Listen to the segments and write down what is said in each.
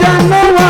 জানোয়ার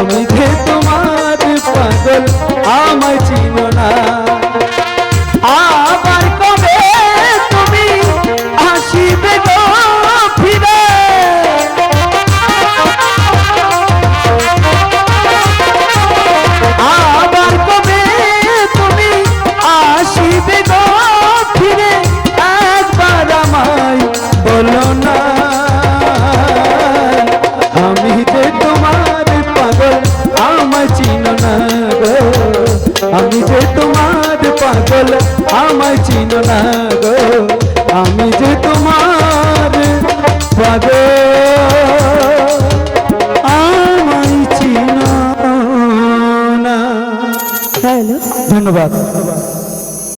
আমি খেতে আমি যে